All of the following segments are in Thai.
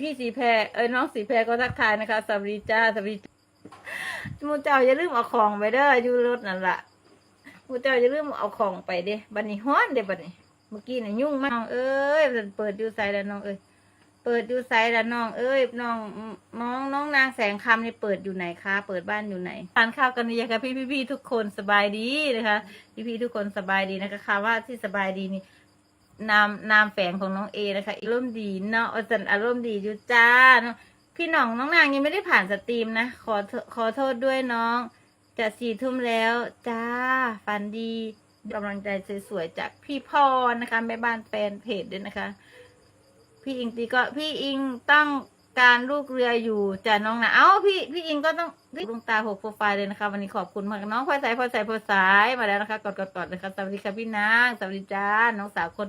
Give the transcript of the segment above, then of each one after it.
พี่สีแพรเอ้ยน้องสีแพรก็ทักทายนะคะสวัสดีจ้าสวัสดีหมูเจ้าอย่าลืมเอาของไปเด้ออยู่รถนั่นละหมูเจ้าอย่าลืมเอาของไปเด้บัดนี้ฮ้อนเด้บัดนี้ เมื่อกี้น่ะยุ่งมากน้องเอ้ยเปิดดูไซแล้วน้องเอ้ยเปิดดูไซแล้วน้องเอ้ยน้องน้องน้องนางแสงคำนี่เปิดอยู่ไหนคะ เปิดบ้านอยู่ไหนทานข้าวกันหรือยังคะพี่พี่พี่ทุกคนสบายดีนะคะ พี่พี่ทุกคนสบายดีนะคะค่ะว่าที่สบายดีนี่ นามนามแฝงของน้องเอนะคะอารมณ์ดีเนาะอาจารย์อารมณ์ดีอยู่จ้านพี่หน้องน้องนางยังไม่ได้ผ่านสตรีมนะ ขอขอโทษด้วยน้อง จะสี่ทุ่มแล้วจ้าฝันดีกำลังใจสวยๆจากพี่พรนะคะแม่บ้านแฟนเพจด้วยนะคะ พี่อิงตีก็พี่อิงต้องการลูกเรืออยู่จ้ะน้องนะเอ้าพี่พี่อิงก็ต้องพี่ดวงตาหกโปรไฟล์เลยนะคะ วันนี้ขอบคุณมากน้องพอสายพอสายพลอสายมาแล้วนะคะกดกดกดเลยค่ะสวัสดีค่ะพี่นางสวัสดีจ้าน้องสาวคน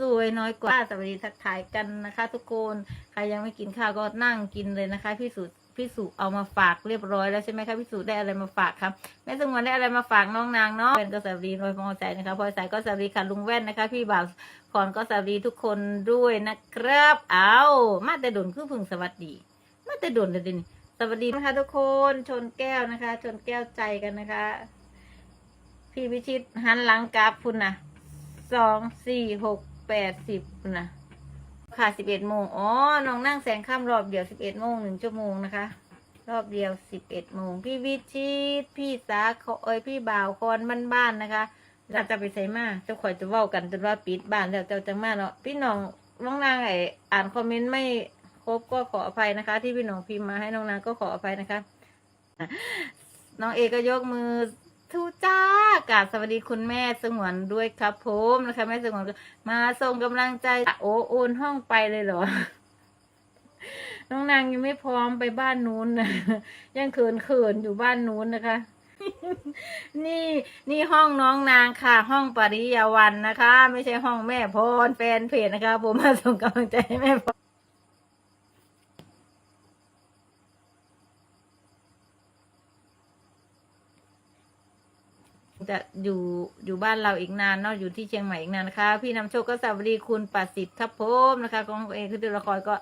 สวยน้อยกว่าสวัสดีทักทายกันนะคะ ทุกคนใครยังไม่กินข้าวก็นั่งกินเลยนะคะพี่สุพี่สุเอามาฝากเรียบร้อยแล้วใช่ไหมคะพี่สุได้อะไรมาฝากครับแม่สงวนได้อะไรมาฝากน้องนางเนาะเป็นก็สวัสดีน้อยพอใจนะคะพลอยสายก็สวัสดีค่ะลุงแว่นนะคะ พี่บ่าวขอนก็สวัสดีทุกคนด้วยนะครับ เอามาแต่ดุนคือพึงสวัสดี มาแต่ดุนเลยดินสวัสดีนะคะทุกคนชนแก้วนะคะ ชนแก้วใจกันนะคะ พี่พิชิตหันหลังกราฟคุณนะสองสี่หก แปดสิบนะค่ะสิบเอ็ดโมงอ๋อน้องนั่งแสงข้ามรอบเดียวสิบเอ็ดโมงหนึ่งชั่วโมงนะคะ รอบเดียวสิบเอ็ดโมงพี่วิชิตพี่สาเขาเอ้ยพี่บ่าวคอนบ้านๆนะคะเราจะไปใส่มาเจ้าข่อยจะเว้ากันจนว่าปิดบ้านแล้วเจ้าจังมาเนาะพี่น้องน้องนางไออ่านคอมเมนต์ไม่ครบก็ขออภัยนะคะ ที่พี่น้องพิมพ์มาให้น้องนางก็ขออภัยนะคะน้องเอก็ยกมือ ทูจ้ากาสวัสดีคุณแม่สงวนด้วยครับผมนะคะแม่สงวนมาส่งกำลังใจโอ้โอนห้องไปเลยเหรอ น้องนางยังไม่พร้อมไปบ้านนู้นนะยังเขินเขินอยู่บ้านนู้นนะคะ นี่นี่ห้องน้องนางค่ะ ห้องปริยาวันนะคะ ไม่ใช่ห้องแม่พรแฟนเพจนะคะ ผมมาส่งกำลังใจให้แม่พร จะอยู่อยู่บ้านเราอีกนานเนาะอยู่ที่เชียงใหม่อีกนานนะคะ พี่นำโชคก็สวัสดีคุณประสิทธิ์ครับผมนะคะของเองคือตัวละครก็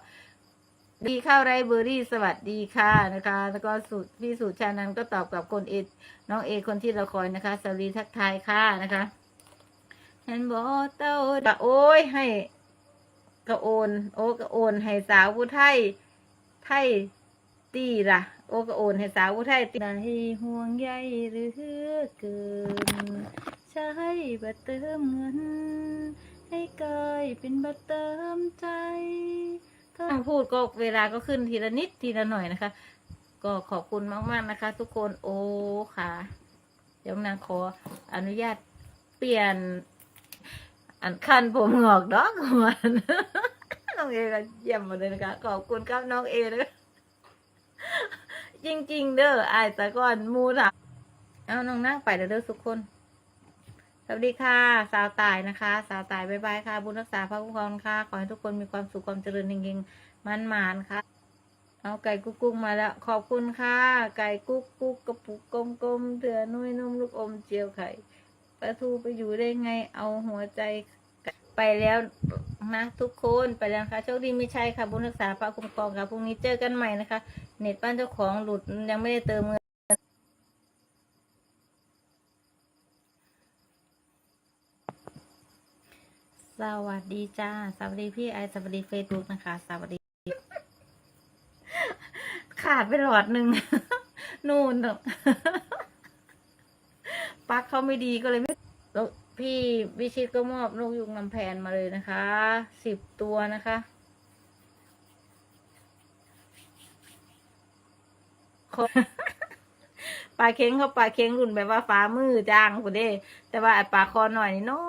ดีข้าวไรเบอร์รี่สวัสดีค่ะนะคะ แล้วก็สุพี่สุชานันก็ตอบกับคนเอน้องเอคนที่เราคอยนะคะสวัสดีทักทายค่ะนะคะเห็นบอกเต้าโอ้ยให้กระโอน โอ้กระโอนให้สาวผู้ไทยไทย ตีล่ะ โอ้กระโอนให้สาวผู้ไทยตีให้ห่วงใยหรือเกิน ใช้บัตรเติมเงิน ให้กลายเป็นบัตรเติมใจถ้าพูดก็เวลาก็ขึ้นทีละนิดทีละหน่อยนะคะ ก็ขอบคุณมากๆนะคะ ทุกคนโอ้ค่ะเดี๋ยวนางขออนุญาตเปลี่ยน อันคันผมหงอกดอกหัวน้องเอก็เยี่ยมหมดเลยนะคะ ขอบคุณครับน้องเอเลย จริง ๆ เด้ออายแต่ก่อนมูดอะเอาน้องนั่งไปเด้อเด้อทุกคน สวัสดีค่ะ สาวตายนะคะ สาวตายบายบายค่ะ บุญรักษาพระคุ้มครองค่ะ ขอให้ทุกคนมีความสุขความเจริญเฮงๆมันหมานค่ะ เอาไก่กุ๊กกุ๊กมาแล้ว ขอบคุณค่ะ ไก่กุ๊กกุ๊กกระปุกกลมๆเถื่อนุ่ยนุ่มลูกอมเจียวไข่ปลาทูไปอยู่ได้ไง เอาหัวใจไปแล้ว นะทุกคนไปแล้วนะคะโชคดีไม่ใช่ค่ะบุญรักษาพระคุ้มครองค่ะพรุ่งนี้เจอกันใหม่นะคะ เน็ตบ้านเจ้าของหลุดยังไม่ได้เติมเงินสวัสดีจ้าสวัสดีพี่ไอสวัสดีเฟซบุ๊กนะคะ สวัสดี ขาดไปหลอดหนึ่งนู่นน่ะปักเขาไม่ดีก็เลยไม่ พี่วิชิตก็มอบนกยุงลำแพนมาเลยนะคะ สิบตัวนะคะขอปลาเค็งเขาปลาเค็งรุ่นแบบว่าฟ้ามือจ้างคนเด้ แต่ว่าไอปลาคอหน่อยนี่น้อ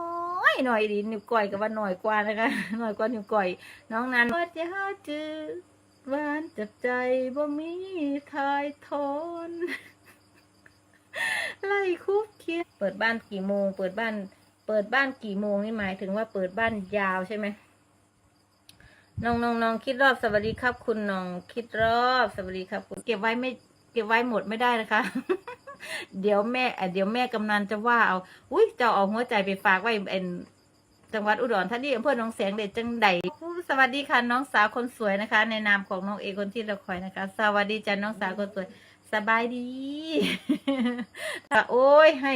ยหน่อยดีนิ้วก้อยกับว่าหน่อยกว่านะคะหน่อยกว่านิ้วก้อย น้องนั้นว่าจะหาจือหวานจับใจบ่มีทายทอนไล่คุกเคียเปิดบ้านกี่โมง เปิดบ้าน เปิดบ้านกี่โมงนี่หมายถึงว่าเปิดบ้านยาวใช่ไหมน้องน้องน้องคิดรอบสวัสดีครับ คุณน้องคิดรอบสวัสดีครับ คุณเก็บไว้ไม่เก็บไว้หมดไม่ได้นะคะ เดี๋ยวแม่เดี๋ยวแม่กำนันจะว่าเอา อุ้ยจะเอาหัวใจไปฝากไว้เป็นจังหวัดอุดรธานีอำเภอหนองแสงเด็ดจังใดสวัสดีค่ะน้องสาวคนสวยนะคะ ในนามของน้องเอคนที่เราคอยนะคะ สวัสดีจ้ะน้องสาวคนสวย สบายดีโอ้ยให้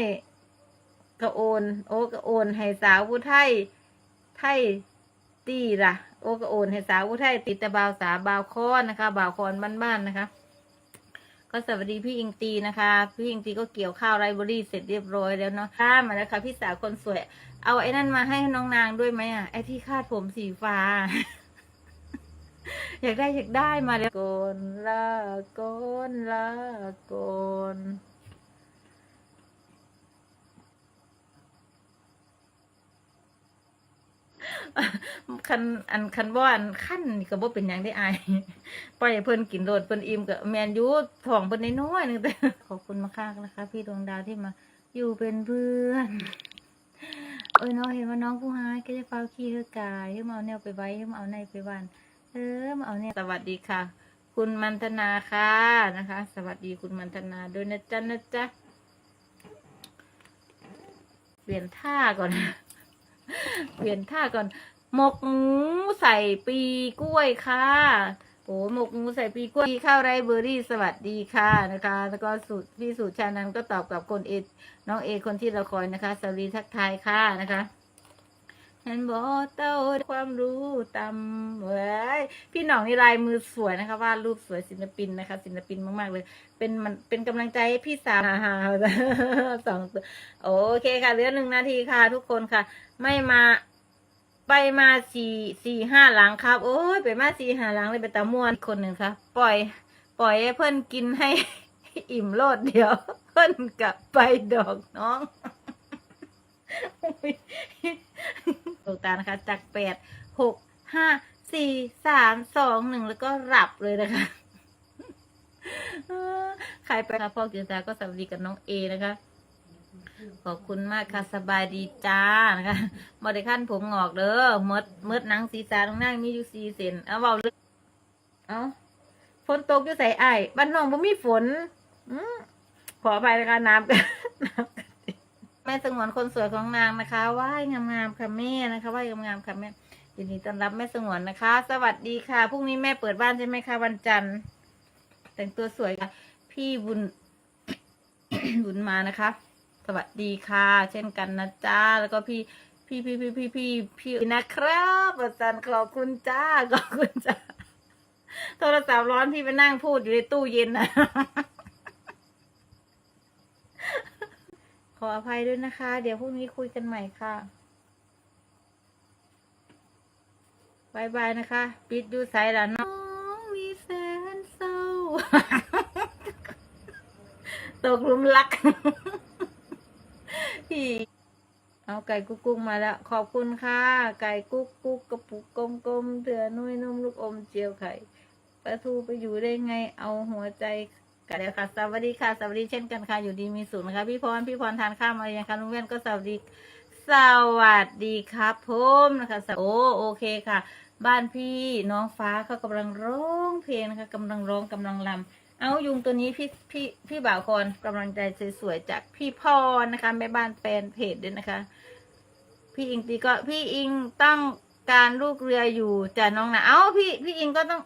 กระโอน โอ้กระโอนให้สาวผู้ไทย ไทยตีล่ะโอ้กระโอนให้สาวผู้ไทยติดแตะบาวสาบาวคอนนะคะ บาวคอนบ้านๆนะคะ ก็สวัสดีพี่อิงตีนะคะ พี่อิงตีก็เกี่ยวข้าวไรเบอรี่เสร็จเรียบร้อยแล้วเนาะข้ามมาแล้วค่ะพี่สาวคนสวย เอาไอ้นั่นมาให้น้องนางด้วยไหมอะไอ้ที่คาดผมสีฟ้า อยากได้อยากได้มาแล้วโกนละโกนละโกน คันอันคันว่าอันขั้นก็บ่เป็นหยังได้อายปล่อยให้เพิ่นกินโดดเพิ่นอิ่มก็แมนอยูท้องเพิ่นน้อยๆนึงแต่ขอบคุณมากๆนะคะ พี่ดวงดาวที่มาอยู่เป็นเพื่อนเอ้ยน้องเห็นว่าน้องผู้หายก็จะเฝ้าขี้เฮือกายให้มาเอาแนวไปไว้ให้มาเอาในไปวันเออมาเอาเนี่ยสวัสดีค่ะ คุณมันธนาค่ะนะคะ สวัสดีคุณมันธนาด้วยนะจ๊ะนะจ๊ะเปลี่ยนท่าก่อน เปลี่ยนท่าก่อน หมกหมูใส่ปีกล้วยค่ะโอ้หมกหมูใส่ปีกล้วยข้าวไรเบอร์รี่สวัสดีค่ะนะคะ แล้วก็สูตรพี่สูตรชานันก็ตอบกับคนเอน้องเอคนที่เราคอยนะคะสวัสดีทักทายค่ะนะคะ เห็นบอกเต้าความรู้ตำเว้ยพี่หน่องนี่ลายมือสวยนะคะวาดรูปสวยศิลปินนะคะ ศิลปินมาก ๆ เลย เป็นมันเป็นกำลังใจให้พี่สาวฮ่าสองตัวโอเคค่ะเหลือหนึ่งนาทีค่ะ ทุกคนค่ะ ไม่มาไปมาสี่สี่ห้าหลังครับ โอ้ยไปมาสี่ห้าหลังเลยไปตามวนคนหนึ่งครับปล่อย ปล่อยให้เพื่อนกินให้อิ่มโลดเดียว เพื่อนกลับไปดอกน้อง ตกตานะคะ จากแปดหกห้าสี่สามสองหนึ่งแล้วก็หลับเลยนะคะใครไปค่ะพ่อกินตาก็สวัสดีกับน้องเอนะคะ ขอบคุณมากค่ะสบายดีจ้านะคะบริขั้นผมงอกเด้อเมดเมดหนังศีรษะตรงหน้ามีอยู่สี่เซนเอาเบาเลยเอาฝนตกอยู่ใส่ไอ้บ้านน้องบ่มีฝนอขออภัยนะคะน้ำกันน้ำ แม่สงวนคนสวยของนางนะคะไหว้งามๆค่ะแม่นะคะไหว้งามๆค่ะแม่ยินดีต้อนรับแม่สงวนนะคะ สวัสดีค่ะพรุ่งนี้แม่เปิดบ้านใช่ไหมคะวันจันทร์แต่งตัวสวยค่ะ พี่บุญบุญมานะคะ สวัสดีค่ะ เช่นกันนะจ้าแล้วก็พี่พี่พี่พี่พี่พี่พี่นะครับอาจารย์ขอบคุณจ้าขอบคุณจ้าโทรศัพท์ร้อนพี่ไปนั่งพูดอยู่ในตู้เย็นนะ ข ออภัยด้วยนะคะ เดี๋ยวพรุ่งนี้คุยกันใหม่ค่ะบายบายนะคะ ปิดดูสายละน้องมีแสนเศร้า ตกหลุมรักพี่เอาไก่กุ๊กกุ๊กมาแล้ว ขอบคุณค่ะ ไก่กุ๊กกุ๊กกระปุกกลมๆเถื่อนุ่ยนุ่มลูกอมเจียวไข่ปลาทูไปอยู่ได้ไง เอาหัวใจ กันแล้วค่ะ สวัสดีค่ะ สวัสดีเช่นกันค่ะ อยู่ดีมีสุขนะคะ พี่พร พี่พรทานข้าวมาอยังคะลุงเว้นก็สวัสดี สวัสดีครับผมนะคะ โอ้โอเคค่ะ บ้านพี่น้องฟ้าเขากำลังร้องเพลงนะคะกำลังร้องกำลังรำเอายุงตัวนี้พี่พี่พี่บ่าวคอนกำลังใจสวยๆจากพี่พรนะคะแม่บ้านแฟนเพจด้วยนะคะ พี่อิงตีก็พี่อิงตั้งการลูกเรืออยู่จ้ะน้องนางเอ้าพี่พี่อิงก็ต้อง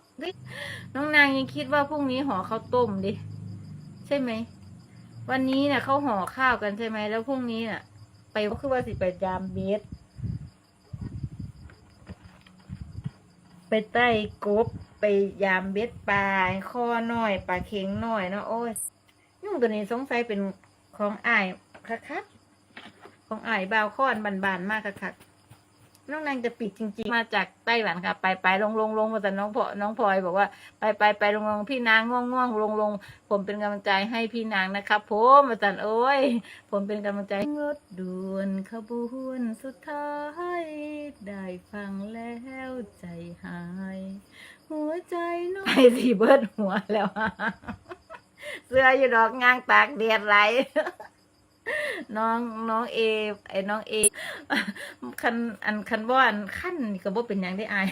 น้องนางยังคิดว่าพรุ่งนี้ห่อข้าวต้มดิ ใช่ไหม วันนี้เนี่ยเขาห่อข้าวกันใช่ไหม แล้วพรุ่งนี้น่ะ ไปก็คือว่าสิไปยามเบสไปใต้กบไปยามเบ็ดปลาข้อน้อยปลาเข็งน้อยเนาะโอ้ยยุ่งตัวนี้สงสัยเป็นของอ้ายคักๆของอ้ายบาวค้อนบานๆมากคักๆ น้องนางจะปิดจริง ๆ มาจากไต้หวันค่ะ ไปไปลงลงลงมาแต่น้องพอน้องพลอยบอกว่า ไปไปไปลงลงพี่นางง่วงง่วงลงลงผมเป็นกำลังใจให้พี่นางนะครับผมอาจารย์โอ้ย ผมเป็นกำลังใจรถด่วนขบวนสุดท้ายได้ฟังแล้วใจหาย หัวใจน้อยไปสีเบิดหัวแล้วเสื้ออยู่ดอกงางตากแดดไหล น้องน้องเอไอ้น้องเอคันอันคันว่าอันขั้นก็บ่เป็นหยังได้อาย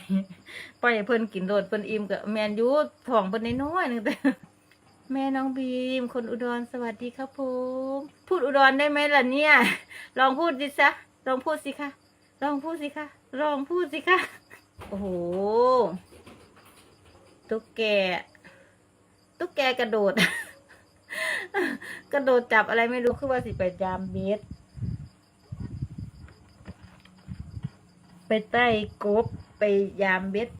ปล่อยให้เพิ่นกินโดดเพิ่นอิ่มก็แมนอยูท้องเพิ่นน้อยๆนึงแต่แม่น้องบีม คนอุดรสวัสดีครับผมพูดอุดรได้ไหมล่ะเนี่ย ลองพูดดิซะลองพูดสิคะลองพูดสิคะลองพูดสิคะโอ้โหตุ๊กแกตุ๊กแกกระโดด กระโดดจับอะไรไม่รู้คือว่าสิไปยามเบสไปใต้กบไปยามเบ็ด